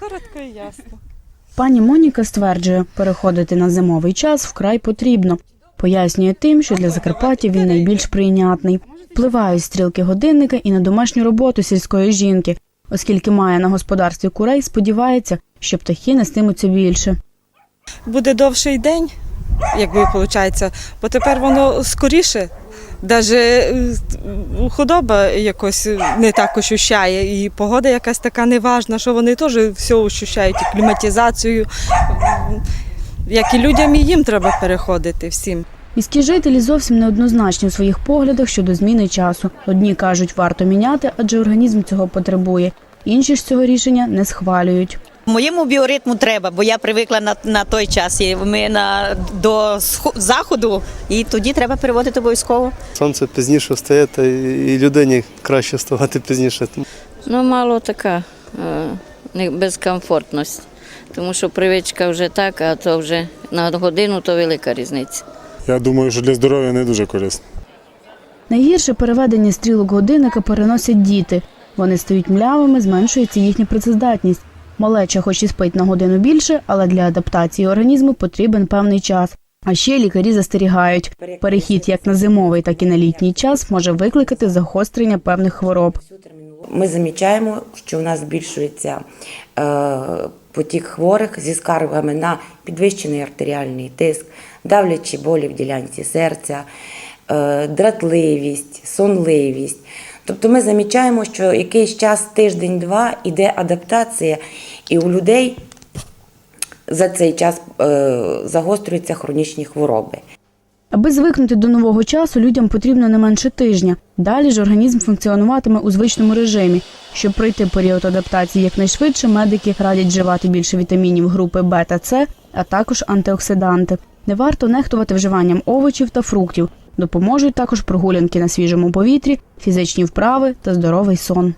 Коротко і ясно. Пані Моніка стверджує, переходити на зимовий час вкрай потрібно. Пояснює тим, що для Закарпаття він найбільш прийнятний. Впливають стрілки годинника і на домашню роботу сільської жінки, оскільки має на господарстві курей, сподівається, що птахи нестимуться більше. Буде довший день, якби виходить, бо тепер воно скоріше. Навіть худоба якось не так ощущає, і погода якась така неважна, що вони теж все ощущають, і кліматизацію. Як і людям, і їм треба переходити всім. Міські жителі зовсім неоднозначні у своїх поглядах щодо зміни часу. Одні кажуть, варто міняти, адже організм цього потребує. Інші ж цього рішення не схвалюють. Моєму біоритму треба, бо я привикла на, на той час. І ми на до заходу, і тоді треба переводити обов'язково. Сонце пізніше встає, та і людині краще вставати пізніше. Ну, мало така е, безкомфортність, тому що привичка вже так, а то вже на годину то велика різниця. Я думаю, що для здоров'я не дуже корисно. Найгірше переведення стрілок годинника переносять діти. Вони стають млявими, зменшується їхня працездатність. Малеча, хоч і спить на годину більше, але для адаптації організму потрібен певний час. А ще лікарі застерігають, перехід як на зимовий, так і на літній час може викликати загострення певних хвороб. Ми замічаємо, що у нас збільшується е, потік хворих зі скаргами на підвищений артеріальний тиск, давлячі болі в ділянці серця, е, дратливість, сонливість. Тобто ми замічаємо, що якийсь час, тиждень-два, іде адаптація, і у людей за цей час е, загострюються хронічні хвороби. Аби звикнути до нового часу, людям потрібно не менше тижня. Далі ж організм функціонуватиме у звичному режимі. Щоб пройти період адаптації якнайшвидше, медики радять вживати більше вітамінів групи Б та С, а також антиоксиданти. Не варто нехтувати вживанням овочів та фруктів. Допоможуть також прогулянки на свіжому повітрі, фізичні вправи та здоровий сон.